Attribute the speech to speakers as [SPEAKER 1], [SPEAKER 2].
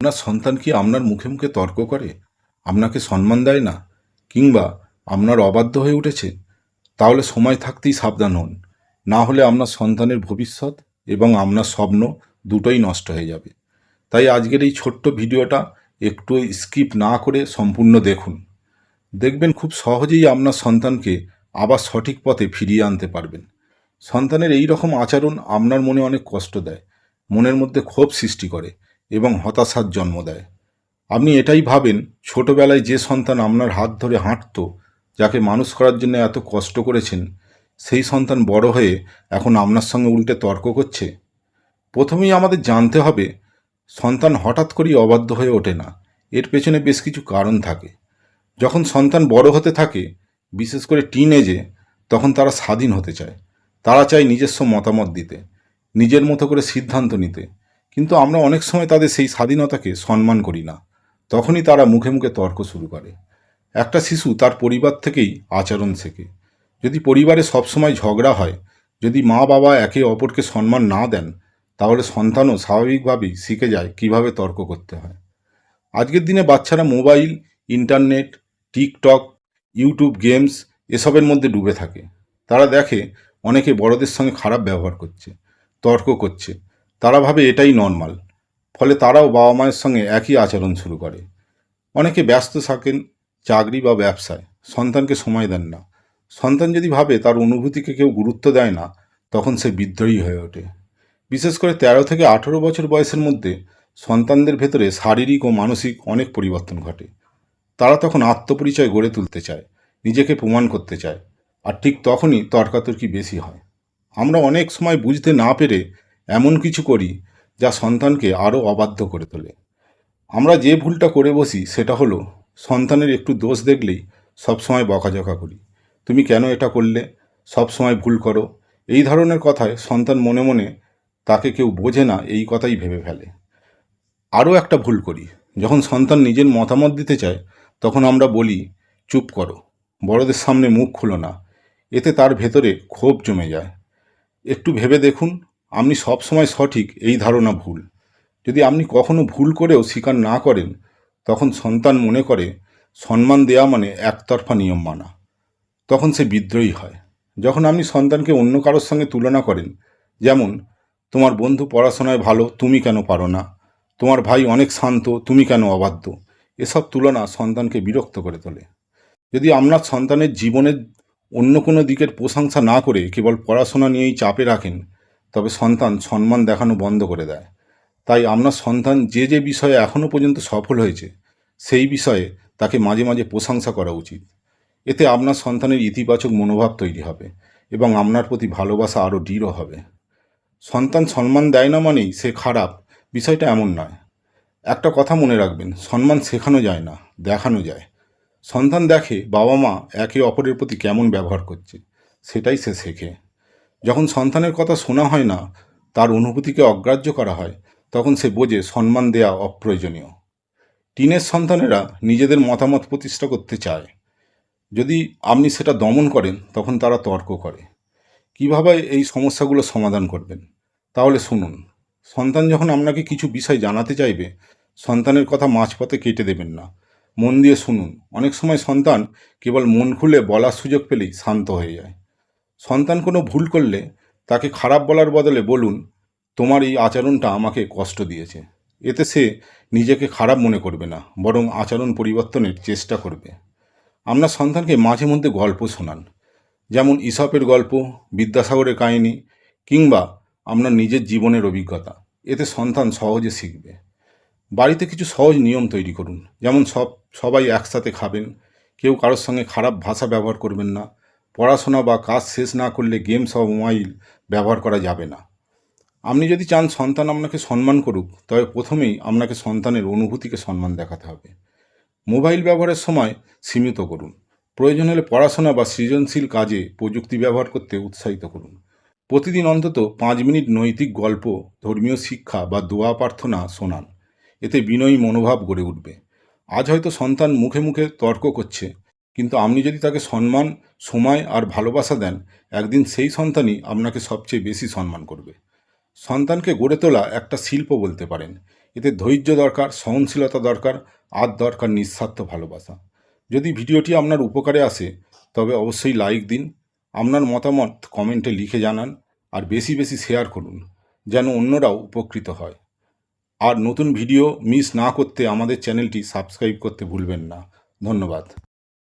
[SPEAKER 1] আপনার সন্তান কি আপনার মুখে মুখে তর্ক করে? আপনাকে সম্মান দেয় না? কিংবা আপনার অবাধ্য হয়ে উঠেছে? তাহলে সময় থাকতেই সাবধান হন। না হলে আপনার সন্তানের ভবিষ্যৎ এবং আপনার স্বপ্ন দুটোই নষ্ট হয়ে যাবে। তাই আজকের এই ছোট্ট ভিডিওটা একটু স্কিপ না করে সম্পূর্ণ দেখুন। দেখবেন খুব সহজেই আপনার সন্তানকে আবার সঠিক পথে ফিরিয়ে আনতে পারবেন। সন্তানের এই রকম আচরণ আপনার মনে অনেক কষ্ট দেয়, মনের মধ্যে ক্ষোভ সৃষ্টি করে। এবং হতাশার জন্ম দেয়। আপনি এটাই ভাবেন, ছোটবেলায় যে সন্তান আপনার হাত ধরে হাঁটতো, যাকে মানুষ করার জন্য এত কষ্ট করেছেন, সেই সন্তান বড় হয়ে এখন আপনার সঙ্গে উল্টে তর্ক করছে? প্রথমেই আমাদের জানতে হবে, সন্তান হঠাৎ করেই অবাধ্য হয়ে ওঠে না। এর পেছনে বেশ কিছু কারণ থাকে। যখন সন্তান বড় হতে থাকে, বিশেষ করে টিন এজে তখন তারা স্বাধীন হতে চায়। তারা চায় নিজস্ব মতামত দিতে, নিজের মতো করে সিদ্ধান্ত নিতে। কিন্তু আমরা অনেক সময় তাদের সেই স্বাধীনতাকে সম্মান করি না। তখনই তারা মুখে মুখে তর্ক শুরু করে। একটা শিশু তার পরিবার থেকেই আচরণ শেখে। যদি পরিবারে সবসময় ঝগড়া হয়, যদি মা বাবা একে অপরকে সম্মান না দেন, তাহলে সন্তানও স্বাভাবিকভাবেই শিখে যায় কীভাবে তর্ক করতে হয়। আজকের দিনে বাচ্চারা mobile, internet, TikTok, YouTube games এসবের মধ্যে ডুবে থাকে। তারা দেখে অনেকে বড়দের সঙ্গে খারাপ ব্যবহার করছে, তর্ক করছে। তারা ভাবে এটাই নর্মাল ফলে তারাও বাবা মায়ের সঙ্গে একই আচরণ শুরু করে। অনেকে ব্যস্ত থাকেন, চাকরি বা ব্যবসায়। সন্তানকে সময় দেন না। সন্তান যদি ভাবে তার অনুভূতিকে কেউ গুরুত্ব দেয় না, তখন সে বিদ্রোহী হয়ে ওঠে। বিশেষ করে তেরো থেকে আঠেরো বছর বয়সের মধ্যে সন্তানদের ভেতরে শারীরিক ও মানসিক অনেক পরিবর্তন ঘটে। তারা তখন আত্মপরিচয় গড়ে তুলতে চায়, নিজেকে প্রমাণ করতে চায়। আর ঠিক তখনই তর্কাতর্কি বেশি হয়। আমরা অনেক সময় বুঝতে না পেরে এমন কিছু করি যা সন্তানকে আরও অবাধ্য করে তোলে। আমরা যে ভুলটা করে বসি সেটা হলো, সন্তানের একটু দোষ দেখলেই সবসময় বকাঝকা করি। তুমি কেন এটা করলে? সবসময় ভুল করো। এই ধরনের কথায় সন্তান মনে মনে তাকে কেউ বোঝে না, এই কথাই ভেবে ফেলে। আরও একটা ভুল করি। যখন সন্তান নিজের মতামত দিতে চায়, তখন আমরা বলি, চুপ করো। বড়দের সামনে মুখ খুলো না। এতে তার ভেতরে ক্ষোভ জমে যায়। একটু ভেবে দেখুন আপনি সবসময় সঠিক, এই ধারণা ভুল। যদি আপনি কখনো ভুল করেও স্বীকার না করেন, তখন সন্তান মনে করে, সম্মান দেওয়া মানে একতরফা নিয়ম মানা। তখন সে বিদ্রোহী হয়। যখন আপনি সন্তানকে অন্য কারোর সঙ্গে তুলনা করেন, যেমন, তোমার বন্ধু পড়াশোনায় ভালো, তুমি কেন পারো না? তোমার ভাই অনেক শান্ত, তুমি কেন অবাধ্য? এসব তুলনা সন্তানকে বিরক্ত করে তোলে। যদি আপনার সন্তানের জীবনের অন্য কোনো দিকের প্রশংসা না করে, কেবল পড়াশোনা নিয়েই চাপে রাখেন তবে সন্তান সম্মান দেখানো বন্ধ করে দেয়। তাই আপনার সন্তান যে যে বিষয়ে এখনও পর্যন্ত সফল হয়েছে, সেই বিষয়ে তাকে মাঝে মাঝে প্রশংসা করা উচিত। এতে আপনার সন্তানের ইতিবাচক মনোভাব তৈরি হবে এবং আপনার প্রতি ভালোবাসা আরও দৃঢ় হবে। সন্তান সম্মান দেয় না মানেই সে খারাপ, বিষয়টা এমন নয়। একটা কথা মনে রাখবেন, সম্মান শেখানো যায় না, দেখানো যায়। সন্তান দেখে বাবা মা একে অপরের প্রতি কেমন ব্যবহার করছে, সেটাই সে শেখে। যখন সন্তানের কথা শোনা হয় না, তার অনুভূতিকে অগ্রাহ্য করা হয়, তখন সে বোঝে সম্মান দেয়া অপ্রয়োজনীয়। টিনের সন্তানেরা নিজেদের মতামত প্রতিষ্ঠা করতে চায়। যদি আপনি সেটা দমন করেন, তখন তারা তর্ক করে। কীভাবে এই সমস্যাগুলো সমাধান করবেন? তাহলে শুনুন, সন্তান যখন আপনাকে কিছু বিষয় জানাতে চাইবে, সন্তানের কথা মাঝপথে কেটে দেবেন না। মন দিয়ে শুনুন, অনেক সময় সন্তান কেবল মন খুলে বলার সুযোগ পেলেই শান্ত হয়ে যায়। সন্তান কোনো ভুল করলে তাকে খারাপ বলার বদলে বলুন, তোমার এই আচরণটা আমাকে কষ্ট দিয়েছে। এতে সে নিজেকে খারাপ মনে করবে না, বরং আচরণ পরিবর্তনের চেষ্টা করবে। আপনার সন্তানকে মাঝে মধ্যে গল্প শোনান, যেমন ইসপের গল্প, বিদ্যাসাগরের কাহিনী, কিংবা আপনার নিজের জীবনের অভিজ্ঞতা। এতে সন্তান সহজে শিখবে। বাড়িতে কিছু সহজ নিয়ম তৈরি করুন, যেমন সব, সবাই একসাথে খাবেন, কেউ কারোর সঙ্গে খারাপ ভাষা ব্যবহার করবেন না পড়াশোনা বা কাজ শেষ না করলে গেমস বা মোবাইল ব্যবহার করা যাবে না। আপনি যদি চান সন্তান আপনাকে সম্মান করুক, তবে প্রথমেই আপনাকে সন্তানের অনুভূতিকে সম্মান দেখাতে হবে। মোবাইল ব্যবহারের সময় সীমিত করুন। প্রয়োজন হলে পড়াশোনা বা সৃজনশীল কাজে প্রযুক্তি ব্যবহার করতে উৎসাহিত করুন। প্রতিদিন অন্তত পাঁচ মিনিট নৈতিক গল্প, ধর্মীয় শিক্ষা বা দোয়া প্রার্থনা শোনান। এতে বিনয়ী মনোভাব গড়ে উঠবে। আজ হয়তো সন্তান মুখে মুখে তর্ক করছে কিন্তু আপনি যদি তাকে সম্মান, সময় আর ভালোবাসা দেন, একদিন সেই সন্তানই আপনাকে সবচেয়ে বেশি সম্মান করবে। সন্তানকে গড়ে তোলা একটা শিল্প বলতে পারেন। এতে ধৈর্য দরকার, সহনশীলতা দরকার, আর দরকার নিঃস্বার্থ ভালোবাসা। যদি ভিডিওটি আপনার উপকারে আসে, তবে অবশ্যই লাইক দিন, আপনার মতামত কমেন্টে লিখে জানান, আর বেশি বেশি শেয়ার করুন, যেন অন্যরাও উপকৃত হয়। আর নতুন ভিডিও মিস না করতে আমাদের চ্যানেলটি সাবস্ক্রাইব করতে ভুলবেন না। ধন্যবাদ।